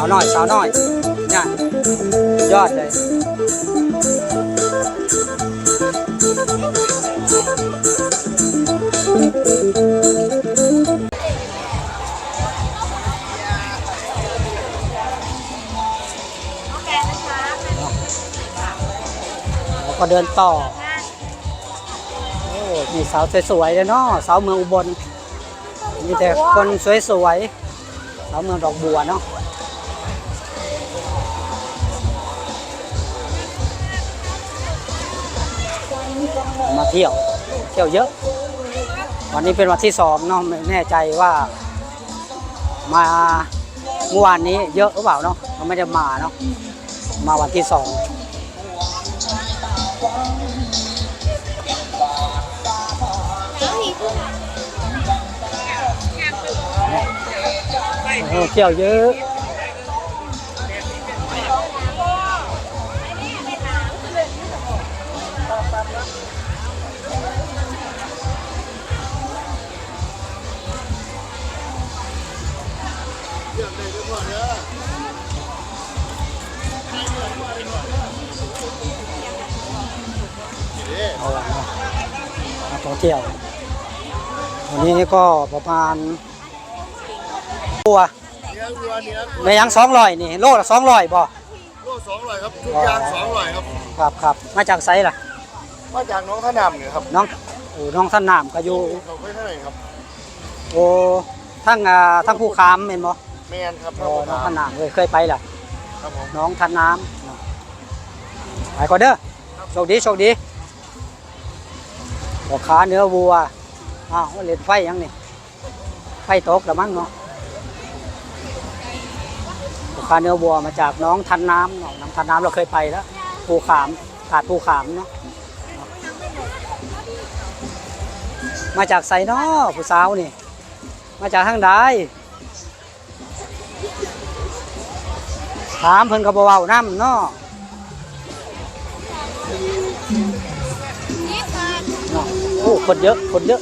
าวน้อยสาวน้อยเนี่ยยอดเลยก็เดินต่อ โอ้มีสาวสวยๆเลยเนาะสาวเมืองอุบลมีแต่คนสวยๆสาวเมืองดอกบัวเนาะ เที่ยว เที่ยวเยอะ วันนี้เป็นวันที่สองเนาะไม่แน่ใจว่ามาเมื่อวานนี้เยอะหรือเปล่าเนาะเราไม่ได้มาเนาะมาวันที่สองเที่ยวเยอะ มาท่องเที่ยววันนี้ก็ประมาณตัวเนื้อวัวเนื้อในยังสองร้อยนี่โลละสองร้อยบ่โลสองร้อยครับทุกอย่างสองร้อยครับครับครับมาจากไซล่ะมาจากน้องขนำเนี่ยครับน้องโอ้น้องสนามก็อยู่เขาไปเท่าไหร่ครับโอ้ทั้งอ่าทั้งผู้ค้ามเป็นบ่แมนครับโอ้น้องสนามเลยเคยไปล่ะครับผมน้องทันน้ำเนาะไปก่อนเด้อโชคดีโชคดี หัวขาเนื้อวัวอ้าวเล่นไฟยังนี่ไฟตกแล้วมั้งเนาะหัวขาเนื้อวัวมาจากน้องทันน้ำเนาะน้องทันน้ำเราเคยไปแล้วภูขามกาดภูขามเนาะมาจากไซเนาะผู้สาวนี่ มาจากทางใดถามเพิ่นก็บ่เว้านํเนาะ อ้คนเยอะ คนเยอะ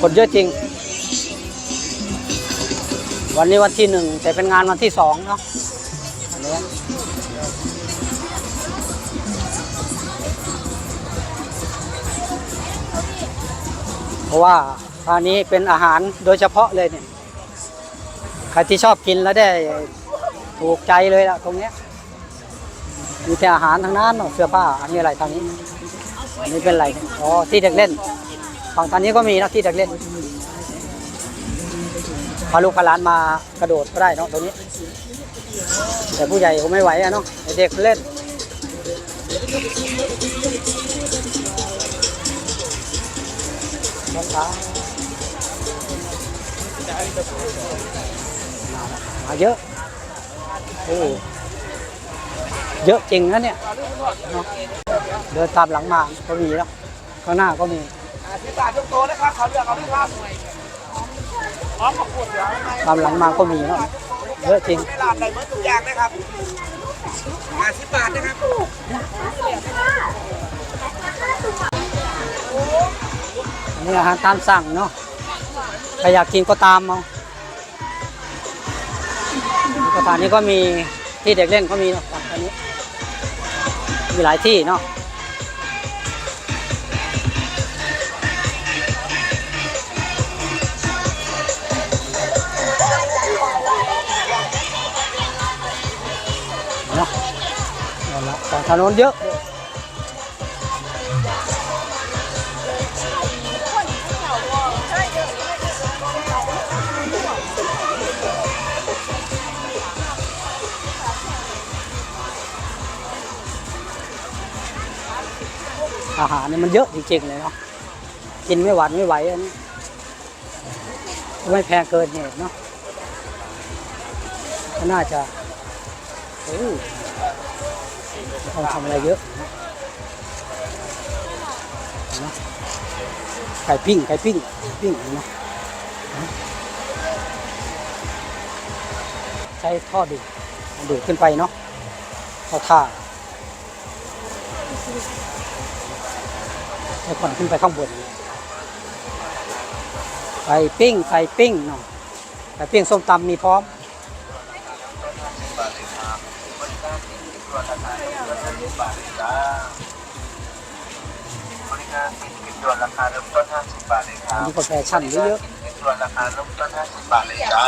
คนเยอะจริง วันนี้วันที่หนึ่งแต่เป็นงานวันที่สองเนาะอันนี้เพราะว่าอันนี้เป็นอาหารโดยเฉพาะเลยเนี่ย ใครที่ชอบกินแล้วได้ถูกใจเลยล่ะตรงเนี้ย มีแต่อาหารทั้งนั้นเนอะเสื้อผ้า อันนี้อะไรทางนี้ อันนี้เป็นอะไร อ๋อ ที่เด็กเล่น ฝั่งทางนี้ก็มีนะที่เด็กเล่น พาลูกพาหลานมากระโดดก็ได้เนาะตรงนี้ แต่ผู้ใหญ่คงไม่ไหวอะเนาะเด็กเล่นรองเท้ามาเยอะ โอ้ เยอะจริงนะเนี่ยเนาะเดินตามหลังมาก็มีแล้วข้างหน้าก็มีสิบบาททุกตัวนะครับเขาเลือกเอาที่ครับพร้อมขอบคุณเดี๋ยวให้ตามหลังมาก็มีเนาะเยอะจริงในร้านไหนเมื่อทุกอย่างนะครับห้าสิบบาทนะครับอันนี้อาหารตามสั่งเนาะใครอยากกินก็ตามเอาสถานนี้ก็มีที่เด็กเล่นก็มีเนาะฝั่งอั นี้ มีหลายที่เนาะเนาะเอาละฝั่งถนนเยอะ อาหารเนี่ยมันเยอะจริงๆเลยเนาะกินไม่หวานไม่ไหวอันนี้ไม่แพงเกินเหตุเนาะก็น่าจะอ้ต้องทำอะไรเยอะนะไก่ปิ้งไก่ปิ้งปิ้งเนาะใช้ท่อดูดดูดขึ้นไปเนาะท่อท่า ให้คนขึ้นไปข้างบนไก่ปิ้งไก่ปิ้งเนาะไก่ปิ้งส้มตำมีพร้อมบริการติดกินด่าคาเริ่มต้นเยอัรันบนี้ก็แฟชั่นเยอะติดด่วนราคาเริ่มต้น50บาทเลยจ้า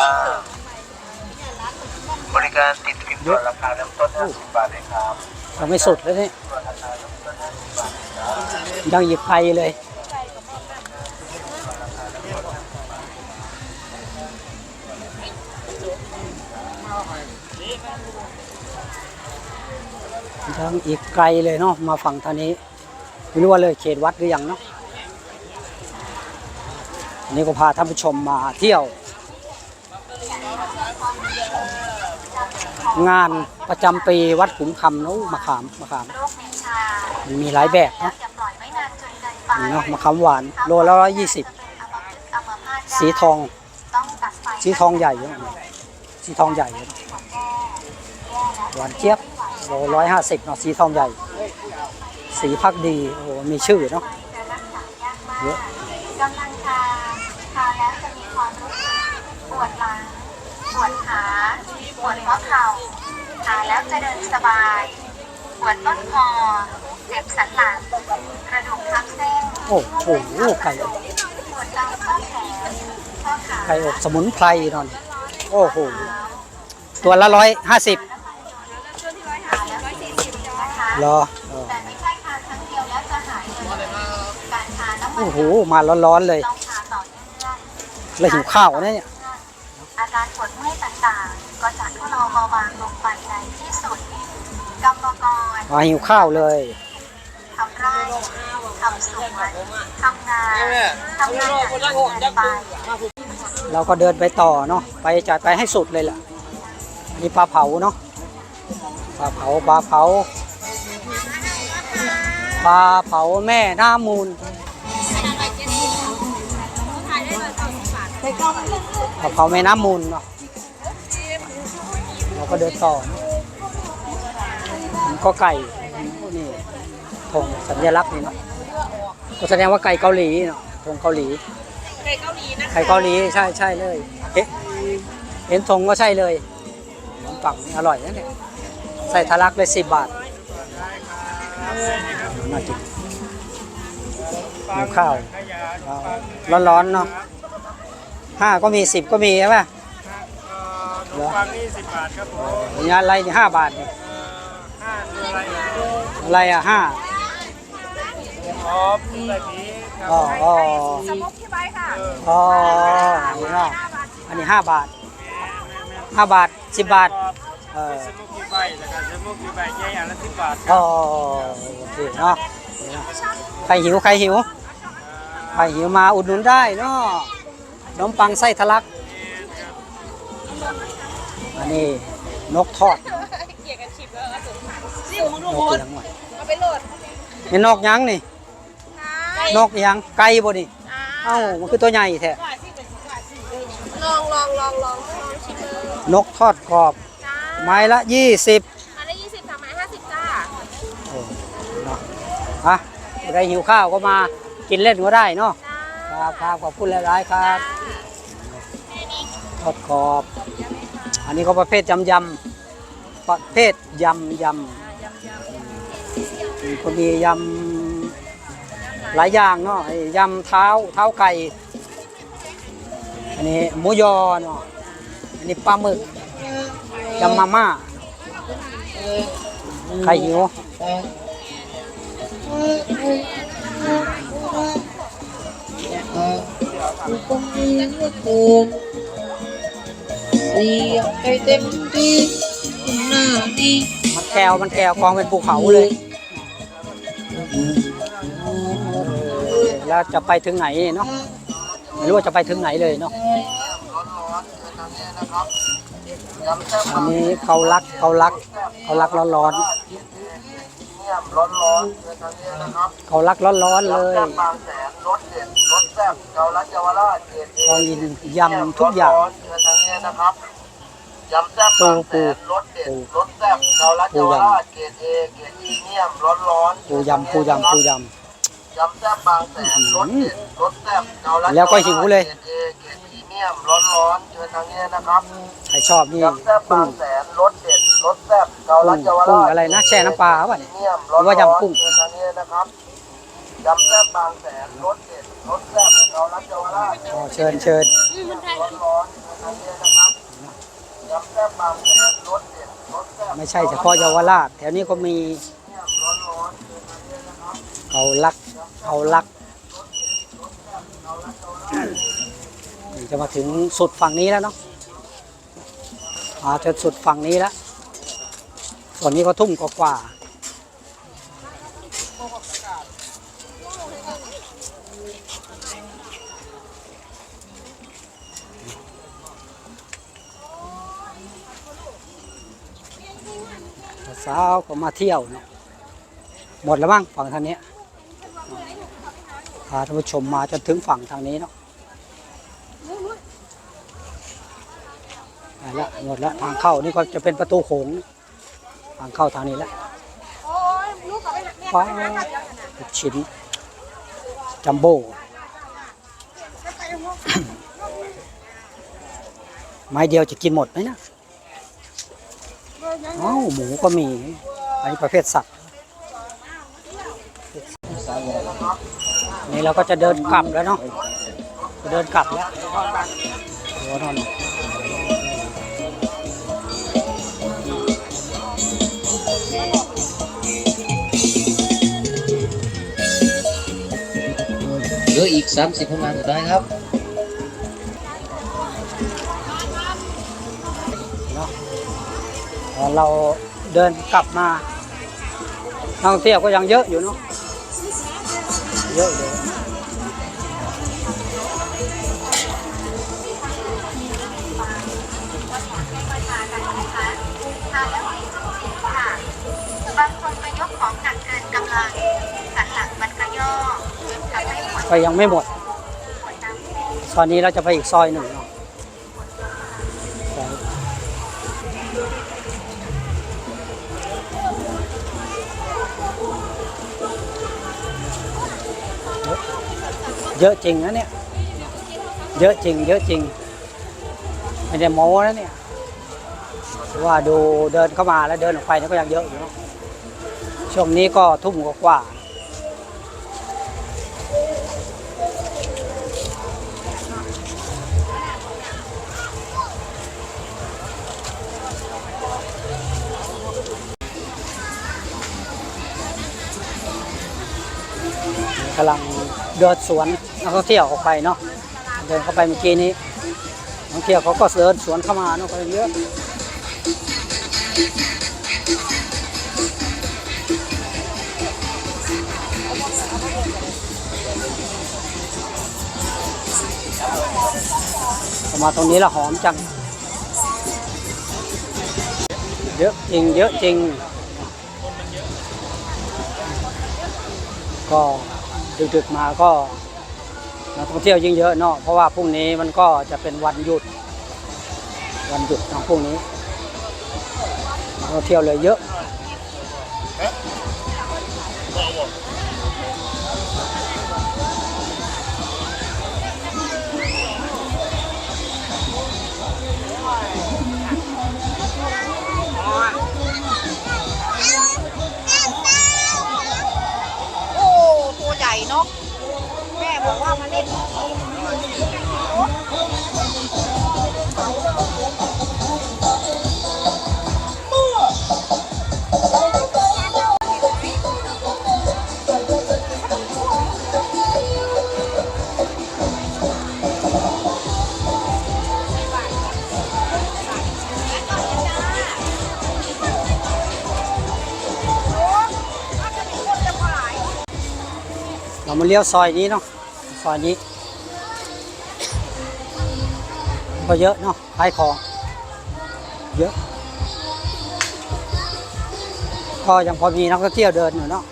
บริการติดกินด่วนราคาเริ่มต้น50บาทเลยครับ ๆยังไม่สุดเลยนี่ด่วนราคาเริ่ยังหยิบไก่เลย ยังอีกไกลเลยเนาะมาฝั่งทางนี้ไม่รู้ว่าเลยเขตวัดหรือยังเนาะนนี้ก็พาท่านผู้ชมมาเที่ยว งานประจำปีวัดขุนคำเนาะมะขามมะขามโรคในชามันมีหลายแบบเนาะอย่าปล่อยไว้นานจนเกินไปนี่เนาะมะขามหวานโลละร้อยยี่สิบจะเป็นอัมพฤกษ์อัมพาตได้สีทองต้องตัดไฟสีทองใหญ่เนาะสีทองใหญ่เนาะของแก้แก้แล้วหวานเจี๊ยบโลร้อยห้าสิบเนาะสีทองใหญ่ สีพักดีโอ้โหมีชื่อเนาะจะรักษายากมากเยอะกำลังทาทาแล้วจะมีความรู้สึกปวดหลังปวดขาปวดข้อเข่าทา แล้วจะเดินสบายปวดต้นคอเจ็บสันหลังกระดูกทับเส้นโอ้โหไก่ปวดตามข้อแขนข้อขาไก่อบสมุนไพรนอนโอ้โหตัวละร้อยห้าสิบทาแล้วสี่สิบนะคะรอเออแต่ไม่ใช่ทานครั้งเดียวแล้วจะหายเลยการทานน้ำมัโอ้นโหมาร้อนๆเลยต้องทานต่อเนื่องแล้วหิวข้าวนะเนี่ย กรมาหิวข้าวเลยทำไร่ทำสวนทำงานทำงานหนักจนเกินไปเราก็เดินไปต่อเนาะไปจัดไปให้สุดเลยล่ะอันนี่ปลาเผาเนาะปลาเผาปลาเผาปลาเผาแม่น้ามูลปลาเผาแม่น้ำมูลเนาะเราก็เดินต่อเนอะมัน ก็ไก่นี่ธงสัญลักษณ์นี่เนาะก็แสดงว่าไก่เกาหลีเนาะธงเกาหลี ไก่เกาหลีนะไข่เกาหลีใช่ใช่เลยเอ๊ะเห็นธงก็ใช่เลยขนมปังนี่อร่อยนะเนี่ยใส่ทะลักเลยสิบบาทน่ากินหิวข้าวร้อนร้อนๆเนาะห้าก็มีสิบก็มีใช่ป่ะเหรอฟังนี่10บาทครับผมงานอะไรนี่ห้าบาทเนี่ยห้าคืออะไร อะไรอะห้าหอมใส่ผีครับอ๋ออ๋อสมุกที่ใบค่ะอ๋อนี่เนาะอันนี้ห้าบาทห้าบาทสิบบาทเออสมุกกี่ใบแล้วก็สมุกกี่ใบใหญ่อันละ10บาทอ๋อโอเคเนาะใครหิวใครหิวใครหิวมาอุดหนุนได้เนาะขนมปังไส้ทะลักอันนี้นกทอด เกี่ยวกับชิปแล้วก็สุดซิวมึงดูนโหกดเลี้ยงไว้เอาไปโหลดนี่นกหยังนี่นกหยังไก่บ่นี่เอ้ามันคือตัวใหญ่แท้ลองลองลองลองลองชิมเลยนกทอดกรอบจ้าไม้ละ20มาได้ยี่สิบสามไม้ห้าสิบจ้าโอ้เนาะอะใครหิวข้าวก็มากินเล่นก็ได้เนาะจ้าครับครับขอบคุณหลายๆครับทอดกรอบ อันนี้ก็ประเภทยำยำ ประเภทยำยำก็มียำหลายอย่างเนาะไอ้ยำเท้าเท้าไก่ อันนี้หมูยอเนาะอันนี้ปลาหมึกยำมาม่าใครหิวเสียงไปเต็มที่ หน้านี้มันแก้วมันแก้วกองเป็นภูเขาเลย แล้วจะไปถึงไหนเนาะไม่รู้ว่าจะไปถึงไหนเลยเนาะอันนี้เขารักเขารักเขารักร้อนร้อนเงียบร้อนๆในทางนี้นะครับๆเขารักร้อนร้อนๆเลยแซ่บบางแสนรสเด็ดรสแซ่บเกาลัดเยาวราชเกรดเอพอยินยำทุกอย่าง ยำแซ่บบางแสนรสเด็ดรสแซ่บเกาลัดเยาวราชเกรดเอเกรดพรีเมียมร้อนๆปูยำปูยำปูยยำแซ่บบางแสนรสเด็ดรสแซ่บเกาลัดแล้วก็หิวเลยเกรดเอเกรดพรีเมียยมร้อนๆเชิญทางนี้นะครับใครชอบนี่ยำแซ่บกุ้บางงแสนรสเด็ดรสแซ่บเกาลัดเยาวกุ้รางชอะไรนะแช่น้ำปลาป่ะเนี่ยเนียมหรือว่ายำกุ้งเชิญทางนี้นะครับยำแซ่บบางแสนรสเด็ดรสแซ่บเกาลัดเยาวราชอ๋อเชิญเชิญร้อนๆเชิญทางนี้นะครับ ไม่ใช่เฉพาะเยาวราช แถวนี้ก็มีเขารับเอาลักเขาลักจะมาถึงสุดฝั่งนี้แล้วเนาะมาจนสุดฝั่งนี้แล้วส่วนนี้ก็ทุ่มกว่า สาวก็มาเที่ยวเนาะหมดแล้วมั้งฝั่งทางนี้พาท่านผู้ชมมาจนถึงฝั่งทางนี้เนาะไปละหมดแล้วทางเข้านี่ก็จะเป็นประตูโขงทางเข้าทางนี้แล้วฟ้าชิ้นจัมโบ้ไม้เดียวจะกินหมดไหมนะ เอ้าหมูก็มี อันนี้ประเภทสัตว์นี่เราก็จะเดินกลับแล้วเนาะเดินกลับแล้วโอ้โหนอนเหลืออีก 30ผลงานสุดท้ายครับ เราเดินกลับมานักท่องเที่ยวก็ยังเยอะอยู่เนาะเยอะเลยบางคนก็ยกของหนักเกินกำลังสันหลังมันก็ย่อทำให้ปวดก็ยังไม่หมดปวดตามตอนนี้เราจะไปอีกซอยหนึ่งเนาะ เยอะจริงนะเนี่ย เยอะจริง เยอะจริง ไม่ได้โม้นะเนี่ย ว่าดูเดินเข้ามาแล้วเดินออกไปนี่ก็ยังเยอะอยู่เนาะช่วงนี้ก็ทุ่มกว่าๆกำลัง เดินสวนนักท่องเที่ยวออกไปเนาะเดินเข้าไปเมื่อกี้นี้นักท่องเที่ยวเขาก็เดินสวนเข้ามาเนาะก็เยอะมาตรงนี้ละหอมจัง เยอะจริง เยอะจริง ก็ ดึกๆมาก็นักท่องเที่ยวยิ่งเยอะเนาะเพราะว่าพรุ่งนี้มันก็จะเป็นวันหยุด วันหยุดของพรุ่งนี้นักท่องเที่ยวเลยเยอะ ญ่เนาะแม่บอกว่ามาเล่น เลี้ยวซอยนี้เนาะซอยนี้ก็เยอะเนาะขายของเยอะ ก็ยังพอมีนักท่องเที่ยวเดินอยู่เนาะ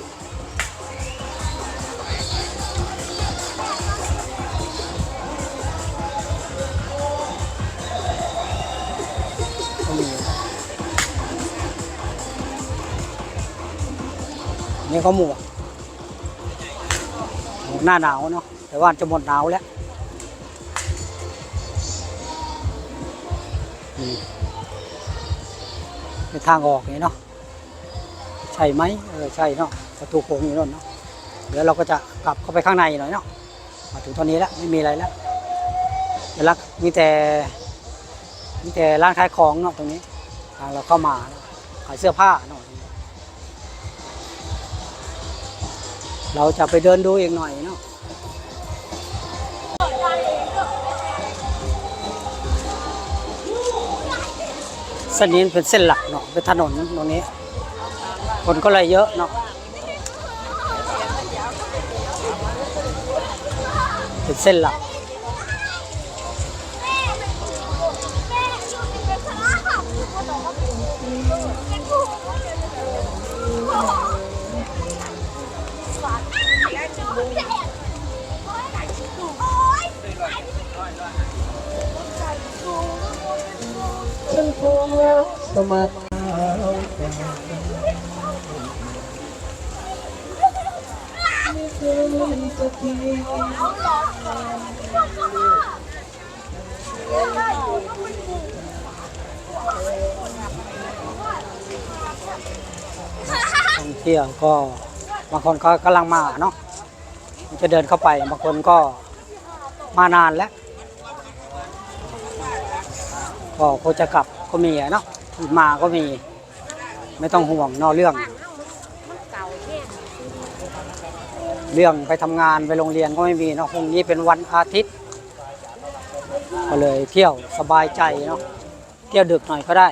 นี่ก็หมวก หน้าหนาวเนาะแต่ว่าจะหมดหนาวแล้วเป็นทางออกนี่เนาะใช่ไหมเออใช่เนาะประตูโค้งอยู่โน่นเนาะเดี๋ยวเราก็จะกลับเข้าไปข้างในหน่อยเนาะมาถึงตอนนี้แล้วไม่มีอะไรแล้วเดี๋ยวมีแต่มีแต่ร้านขายของเนาะตรงนี้ทางเราเข้ามาขายเสื้อผ้าเนาะ เราจะไปเดินดูอีกหน่อยเนาะเส้นนี้เป็นเส้นหลักเนาะเป็นถนนตรงนี้ คนก็เลยเยอะเนาะเป็นเส้นหลัก สมัครท่องเที่ยวก็บางคนก็กำลังมาเนาะจะเดินเข้าไปบางคนก็มานานแล้ว ก็คงจะกลับก็มีอะเนาะมาก็มี ไม่ต้องห่วงนอกเรื่อง เรื่องไปทำงานไปโรงเรียนก็ไม่มีเนาะพรุ่งนี้เป็นวันอาทิตย์ ก็เลยเที่ยวสบายใจเนาะเที่ยวดึกหน่อยก็ได้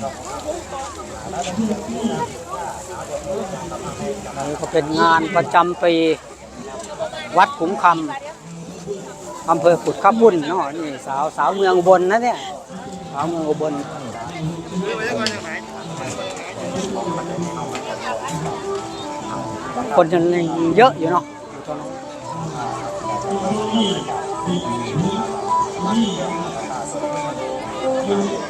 นี่ก็เป็นงานประจำปีวัดขุมคำอำเภอขุดข้าพุ่นเนาะนี่สาวสาวเมืองอุบนนะเนี่ยสาวเมืองอุบลคนยังเยอะอยู่เนาะอยู่ตรงนั้น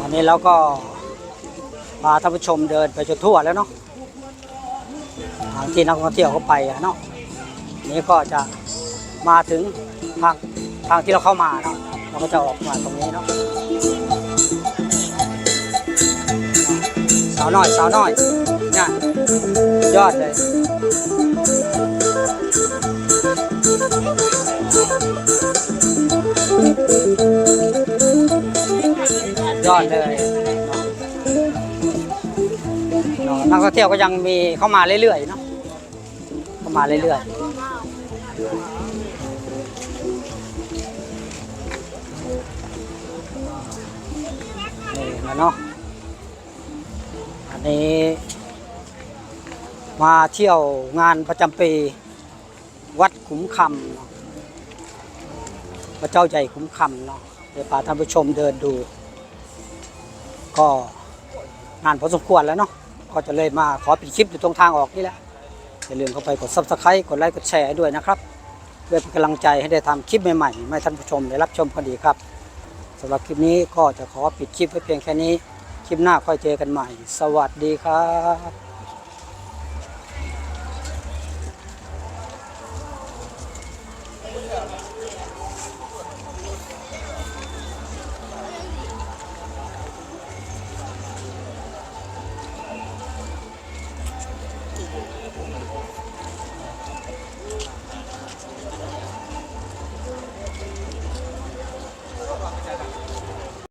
วันนี้เราก็พาท่านผู้ชมเดินไปจนทั่วแล้วเนาะทางที่นักท่องเที่ยวเขาไปเนาะนี่ก็จะมาถึงทางทางที่เราเข้ามาเนาะเราก็จะออกมาตรงนี้เนาะสาวน้อยสาวน้อยเนี่ยยอดเลย ยอดเลยนักท่องเที่ยวก็ยังมีเข้ามาเรื่อยๆเนาะเข้ามาเรื่อยๆนี่นะเนาะอันนี้ มาเที่ยวงานประจำปี วัดขุมคำเนา พระเจ้าใหญ่ขุมคำเนาะเดี๋ยวพาท่านผู้ชมเดินดู ก็นานพอสมควรแล้วเนาะก็จะเลยมาขอปิดคลิปอยู่ตรงทางออกนี่แหละอย่าลืมเข้าไปกด subscribe กดไลค์กดแชร์ด้วยนะครับเพื่อเป็นกำลังใจให้ได้ทำคลิปใหม่ๆให้ท่านผู้ชมได้รับชมกันดีครับสำหรับคลิปนี้ก็จะขอปิดคลิปไว้เพียงแค่นี้ คลิปหน้าค่อยเจอกันใหม่ สวัสดีครับ